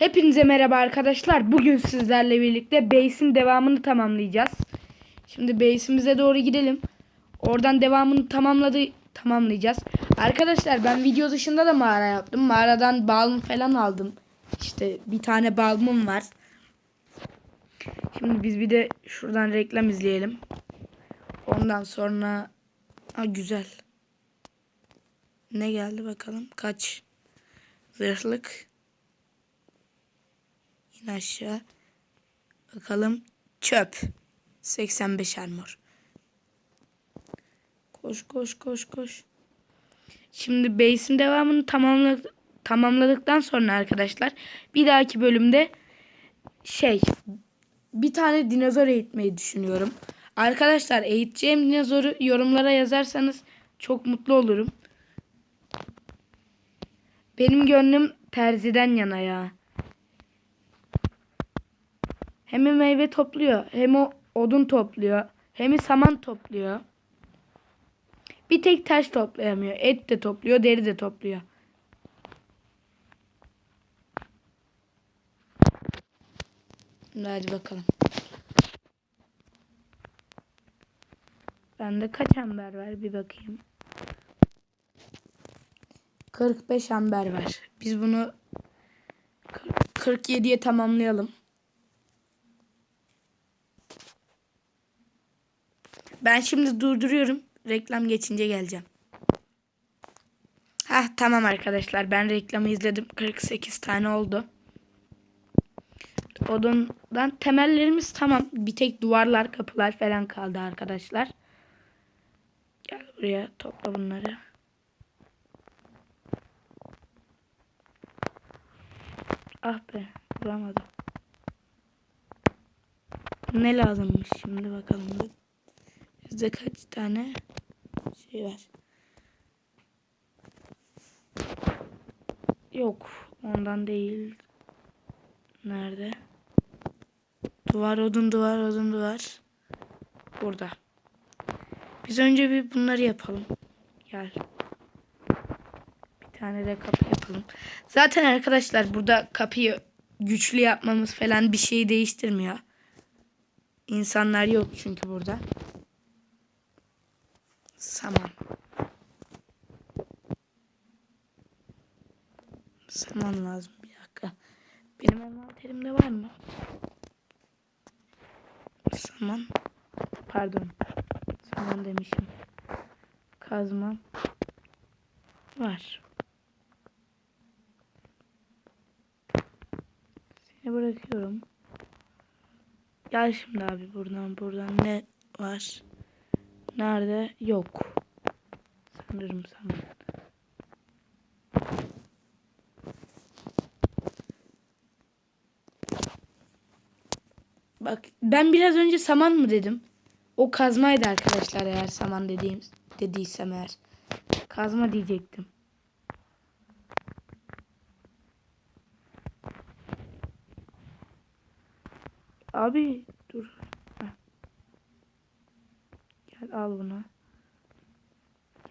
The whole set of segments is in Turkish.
Hepinize merhaba arkadaşlar. Bugün sizlerle birlikte base'in devamını tamamlayacağız. Şimdi base'imize doğru gidelim. Oradan devamını tamamladı tamamlayacağız. Arkadaşlar ben video dışında da mağara yaptım. Mağaradan balm falan aldım. İşte bir tane balmum var. Şimdi biz bir de şuradan reklam izleyelim. Ondan sonra ha güzel. Ne geldi bakalım? Kaç? Zırhlık. İn aşağı. Bakalım. Çöp. 85 armor. Koş koş koş koş. Şimdi base'in devamını tamamladık, tamamladıktan sonra arkadaşlar bir dahaki bölümde şey bir tane dinozor eğitmeyi düşünüyorum. Arkadaşlar eğiteceğim dinozoru yorumlara yazarsanız çok mutlu olurum. Benim gönlüm terziden yana ya. Hem meyve topluyor, hem o odun topluyor, hem saman topluyor. Bir tek taş toplayamıyor. Et de topluyor, deri de topluyor. Hadi bakalım. Bende kaç amber var bir bakayım. 45 amber var. Biz bunu 47'ye tamamlayalım. Ben şimdi durduruyorum. Reklam geçince geleceğim. Hah tamam arkadaşlar. Ben reklamı izledim. 48 tane oldu. Odundan temellerimiz tamam. Bir tek duvarlar, kapılar falan kaldı arkadaşlar. Gel buraya topla bunları. Ah be vuramadım. Ne lazımmış şimdi bakalım. Bizde kaç tane şey var. Yok ondan değil. Nerede? Duvar odun duvar odun duvar. Burada. Biz önce bir bunları yapalım. Gel. Bir tane de kapı yapalım. Zaten arkadaşlar burada kapıyı güçlü yapmamız falan bir şeyi değiştirmiyor. İnsanlar yok çünkü burada. Saman. Saman lazım bir dakika. Benim envanterimde var mı? Saman. Pardon. Saman demişim. Kazma. Var. Seni bırakıyorum. Gel şimdi abi buradan buradan ne var? Nerede? Yok. Sanırım saman. Bak ben biraz önce saman mı dedim? O kazmaydı arkadaşlar eğer saman dediğim dediysem eğer. Kazma diyecektim. Abi dur. Al bunu.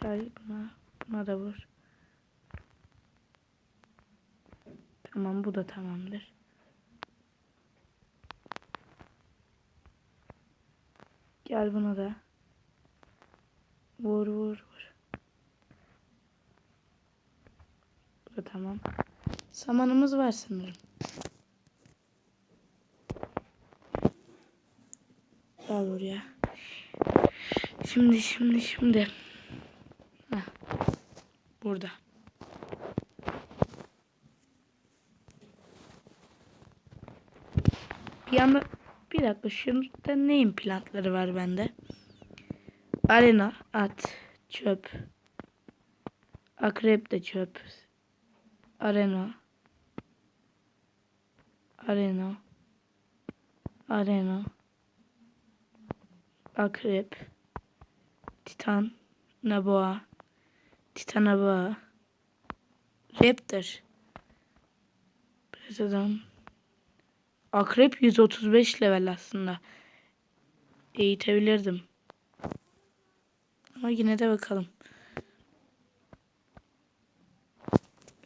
Gel buna. Buna da vur. Tamam bu da tamamdır. Gel buna da. Vur vur vur. Bu da tamam. Samanımız var sanırım. Gel buraya. Şimdi şimdi şimdi. Heh. Burada. Bir anda bir dakika şurada neyin plantları var bende? Arena, at, çöp. Akrep de çöp. Arena. Arena. Arena. Akrep. Titan. Naboa. Titan Naboa. Raptor. Predator. Akrep 135 level aslında. Eğitebilirdim. Ama yine de bakalım.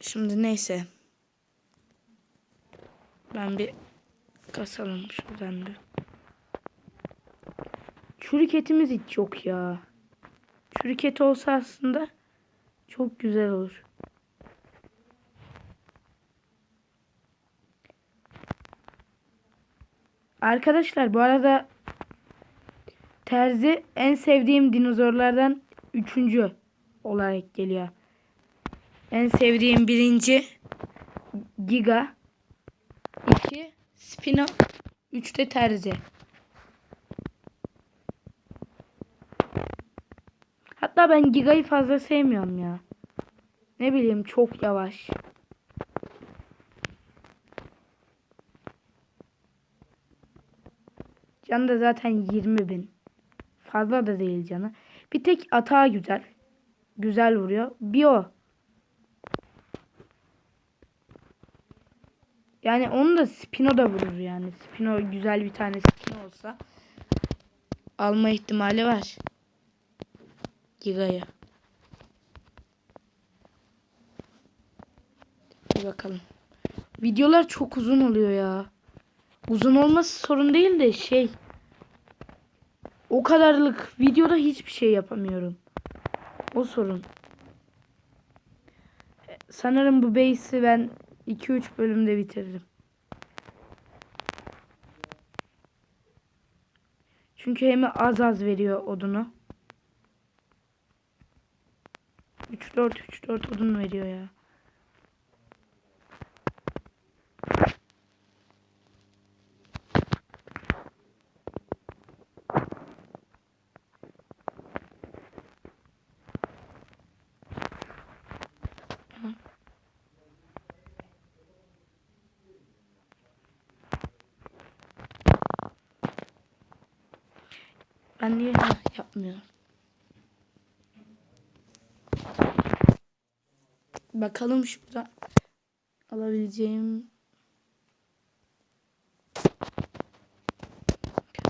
Şimdi neyse. Ben bir kasalım şuradan bir. Çürük hiç yok ya. Çürük et olsa aslında çok güzel olur. Arkadaşlar bu arada Terzi en sevdiğim dinozorlardan üçüncü olarak geliyor. En sevdiğim birinci Giga. 2 Spino. 3 de Terzi. Ben Giga'yı fazla sevmiyorum ya. Ne bileyim çok yavaş. Canı da zaten 20 bin. Fazla da değil canı. Bir tek atağı güzel. Güzel vuruyor. Bir o. Yani onu da Spino da vurur yani. Spino güzel bir tane Spino olsa alma ihtimali var. Giga'yı. Bir bakalım. Videolar çok uzun oluyor ya. Uzun olması sorun değil de şey. O kadarlık videoda hiçbir şey yapamıyorum. O sorun. Sanırım bu base'i ben 2-3 bölümde bitiririm. Çünkü hem az az veriyor odunu. 3-4 3-4 odun veriyor ya. Ben niye yapmıyorum? Bakalım şurada alabileceğim.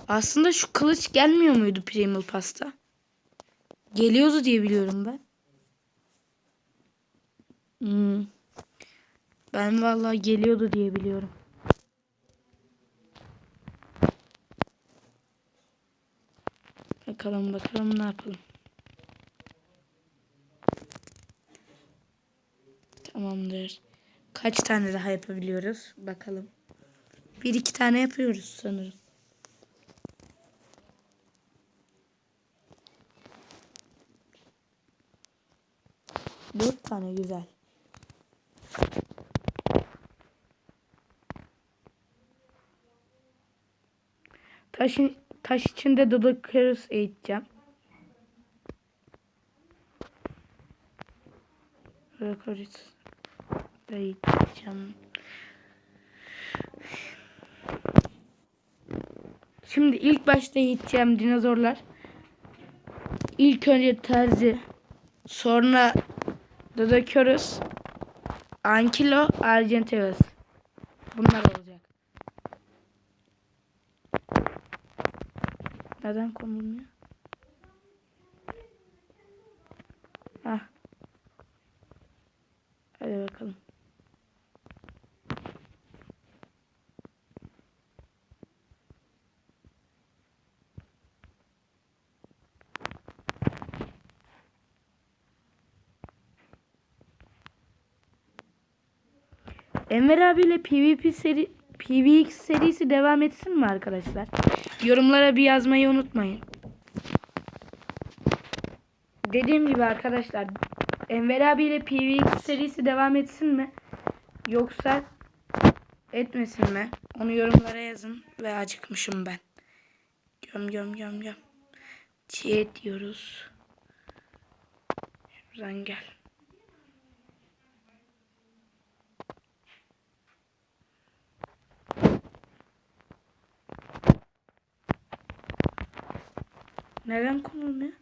Aslında şu kılıç gelmiyor muydu Primal Pasta? Geliyordu diye biliyorum ben. Hmm. Ben vallahi geliyordu diye biliyorum. Bakalım bakalım ne yapalım. Tamamdır. Kaç tane daha yapabiliyoruz? Bakalım. Bir iki tane yapıyoruz sanırım. Dört tane güzel. Taşın, taş içinde Dodokerus eğiteceğim. Eğiteceğim. Şimdi ilk başta eğiteceğim dinozorlar. İlk önce terzi. Sonra Dodokerus. Ankilo, Argenteus. Bunlar olacak. Neden konulmuyor? Hah. Hadi bakalım. Enver abiyle PvP seri PvX serisi devam etsin mi arkadaşlar? Yorumlara bir yazmayı unutmayın. Dediğim gibi arkadaşlar Enver abiyle PvX serisi devam etsin mi? Yoksa etmesin mi? Onu yorumlara yazın ve acıkmışım ben. Göm göm göm göm. Çiğ diyoruz. Şuradan gel. Neden konulmuyor?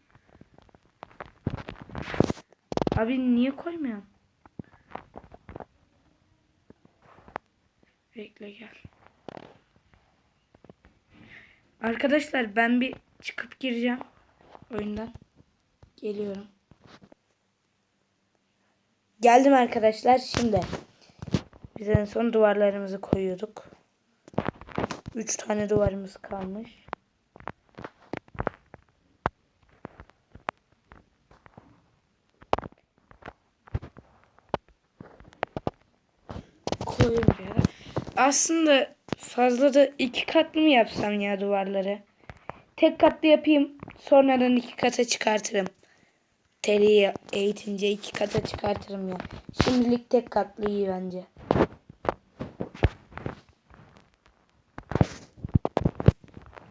Abi niye koymuyorsun? Bekle gel. Arkadaşlar ben bir çıkıp gireceğim oyundan. Geliyorum. Geldim arkadaşlar şimdi. Biz en son duvarlarımızı koyuyorduk. 3 tane duvarımız kalmış. Koyuyorum buraya. da. Aslında fazla da iki katlı mı yapsam ya duvarları? Tek katlı yapayım. Sonradan iki kata çıkartırım. Teriyi eğitince iki kata çıkartırım ya. Şimdilik tek katlı iyi bence.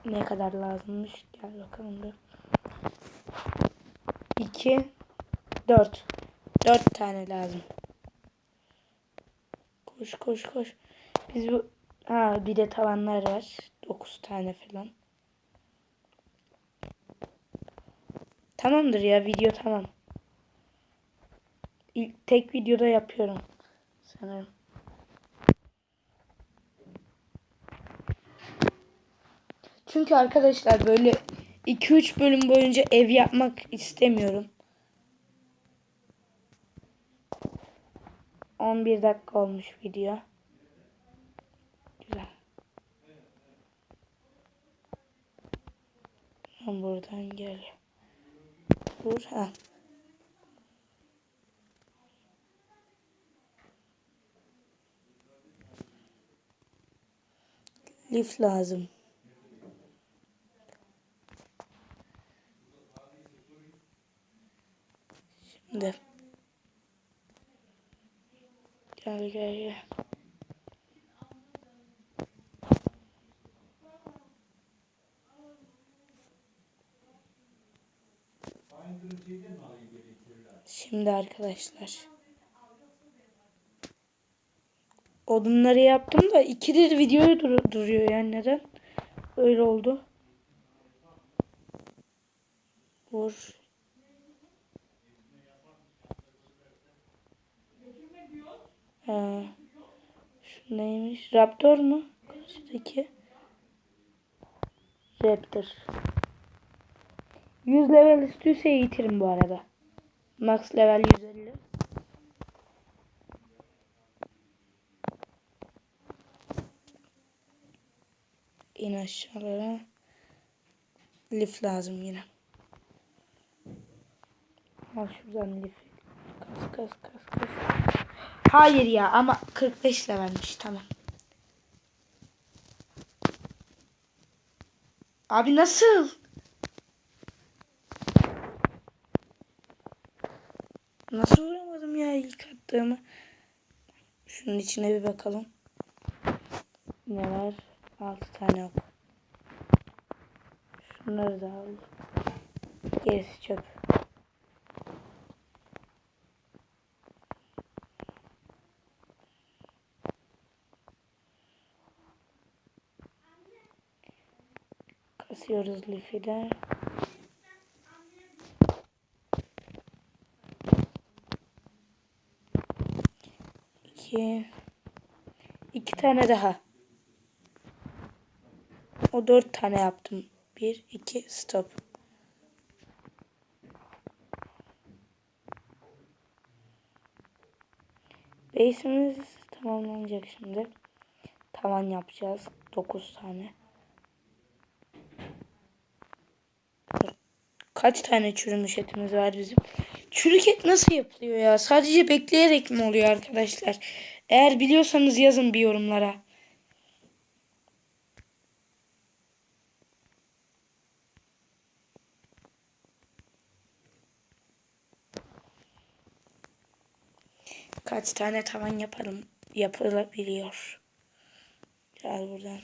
Ne kadar lazımmış? Gel bakalım dur. 2 4 4 tane lazım. Koş koş koş. Biz bu ha bir de tavanlar var. 9 tane falan. Tamamdır ya video tamam. İlk, tek videoda yapıyorum sanırım. Çünkü arkadaşlar böyle 2-3 bölüm boyunca ev yapmak istemiyorum. 11 dakika olmuş video. Güzel. Ben buradan gel. Dur ha. Lif lazım. Şimdi. Gel gel gel. Şimdi arkadaşlar. Odunları yaptım da ikidir videoyu dur duruyor yani neden? Öyle oldu. Vur. Ha. Şu neymiş? Raptor mu? Karşıdaki. Raptor. 100 level üstüyse eğitirim bu arada. Max level 150. İn aşağılara. Lif lazım yine. Al şuradan lif. Kas kas kas kas. Hayır ya ama 45 levelmiş tamam. Abi? Nasıl vuramadım ya ilk attığımı? Şunun içine bir bakalım. Ne var? 6 tane ok. Şunları da al. Gerisi çöp. Kasıyoruz lifi de. İki. İki tane daha. O dört tane yaptım. Bir, iki, stop. Base'imiz tamamlanacak şimdi. Tavan yapacağız. Dokuz tane. Kaç tane çürümüş etimiz var bizim? Çürük et nasıl yapılıyor ya? Sadece bekleyerek mi oluyor arkadaşlar? Eğer biliyorsanız yazın bir yorumlara. Kaç tane tavan yaparım yapılabiliyor. Gel buradan.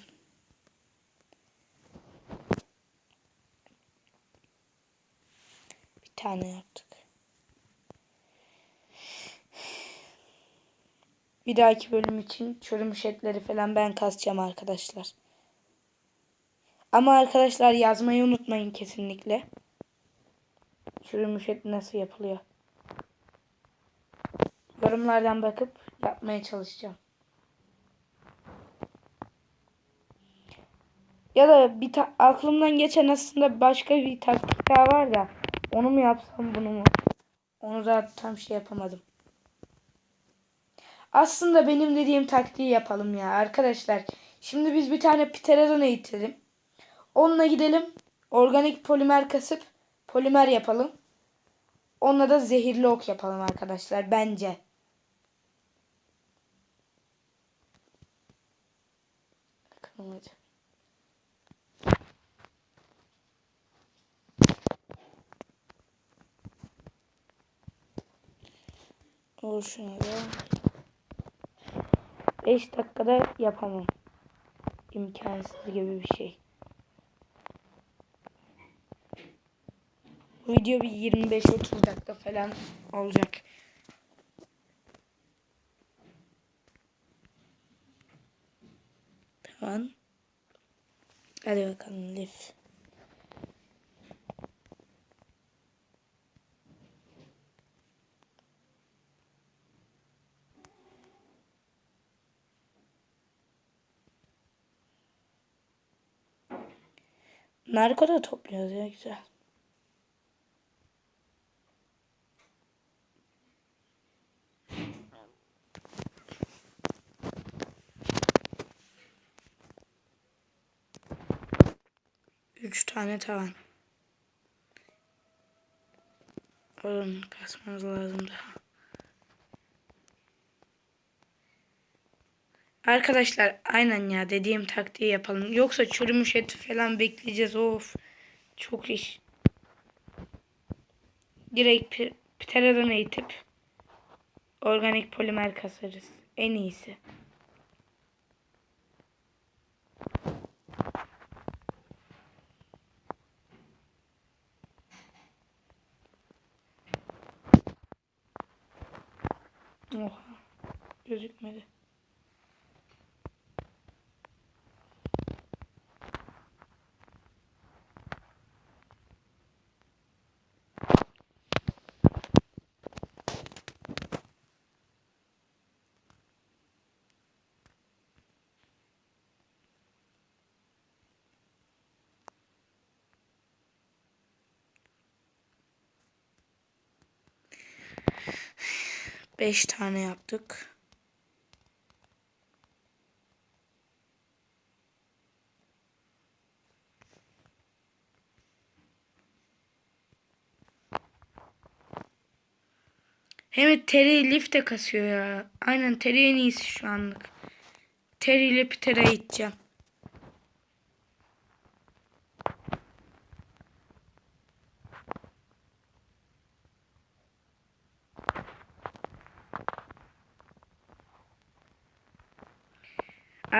Bir tane yaptık. Bir dahaki bölüm için çürümüş etleri falan ben kasacağım arkadaşlar. Ama arkadaşlar yazmayı unutmayın kesinlikle. Çürümüş et nasıl yapılıyor? Yorumlardan bakıp yapmaya çalışacağım. Ya da bir aklımdan geçen aslında başka bir taktik daha var da onu mu yapsam bunu mu? Onu da tam şey yapamadım. Aslında benim dediğim taktiği yapalım ya arkadaşlar. Şimdi biz bir tane pterodon eğitelim. Onunla gidelim. Organik polimer kasıp polimer yapalım. Onunla da zehirli ok yapalım arkadaşlar bence. Hadi. Olur şuna da. 5 dakikada yapamam. İmkansız gibi bir şey. Bu video bir 25-30 dakika falan olacak. Tamam. Hadi bakalım Lif. Narko da topluyoruz ya güzel. Üç tane tavan. Oğlum kasmamız lazım daha. Arkadaşlar aynen ya dediğim taktiği yapalım. Yoksa çürümüş eti falan bekleyeceğiz. Of. Çok iş. Direkt pterodon eğitip organik polimer kasarız. En iyisi. Oha. Gözükmedi. Beş tane yaptık. Hem Terry Leaf de kasıyor ya. Aynen Terry en iyisi şu anlık. Terry ile Peter'a gideceğim.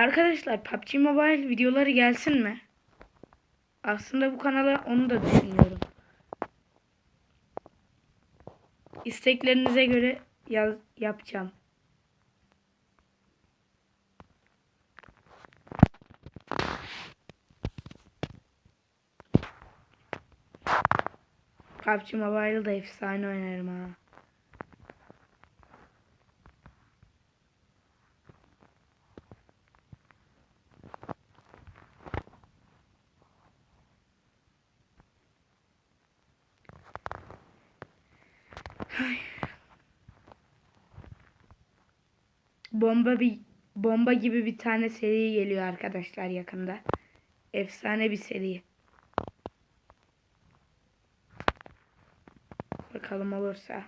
Arkadaşlar PUBG Mobile videoları gelsin mi? Aslında bu kanala onu da düşünüyorum. İsteklerinize göre yaz, yapacağım. PUBG Mobile'da efsane oynarım ha. Bomba bir bomba gibi bir tane seri geliyor arkadaşlar yakında. Efsane bir seri. Bakalım olursa.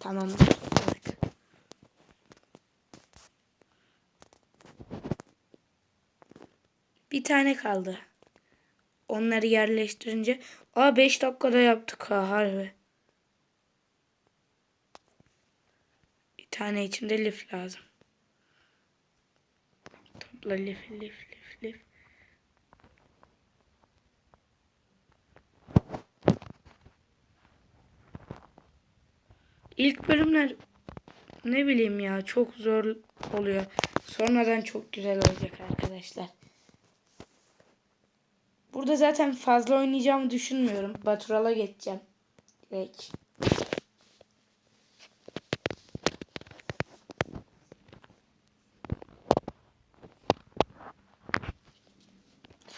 Tamam. Bir tane kaldı. Onları yerleştirince. Aa 5 dakikada yaptık ha harbi. Bir tane içinde lif lazım. Topla lif lif lif lif. İlk bölümler ne bileyim ya çok zor oluyor. Sonradan çok güzel olacak arkadaşlar. Burada zaten fazla oynayacağımı düşünmüyorum. Batural'a geçeceğim. Direkt.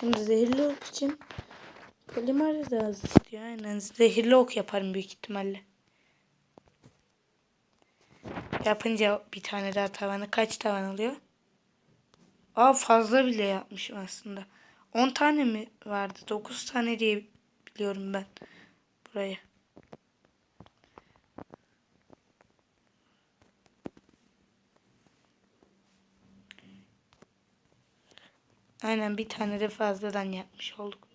Şimdi zehirli ok için polimer de az istiyor. Aynen zehirli ok yaparım büyük ihtimalle. Yapınca bir tane daha tavanı kaç tavan alıyor? Aa fazla bile yapmışım aslında. 10 tane mi vardı? 9 tane diye biliyorum ben burayı. Aynen bir tane de fazladan yapmış olduk.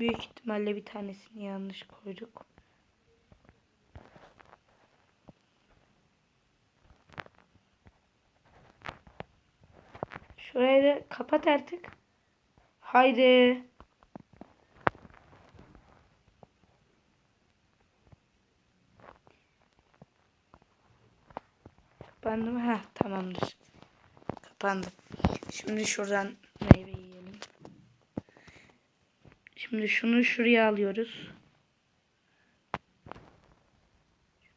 Büyük ihtimalle bir tanesini yanlış koyduk. Şurayı da kapat artık. Haydi. Kapandı mı? Heh, tamamdır. Kapandı. Şimdi şuradan meyve yiyelim. Şimdi şunu şuraya alıyoruz.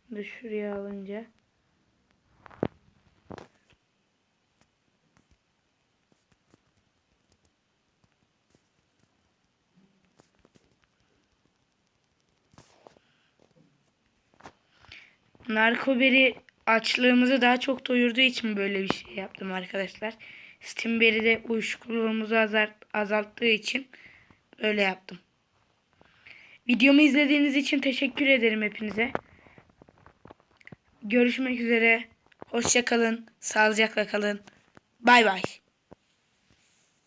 Şimdi şuraya alınca Narkoberi açlığımızı daha çok doyurduğu için böyle bir şey yaptım arkadaşlar. Stimberry de uyuşukluluğumuzu azalt, azalttığı için öyle yaptım. Videomu izlediğiniz için teşekkür ederim hepinize. Görüşmek üzere. Hoşça kalın. Sağlıcakla kalın. Bay bay.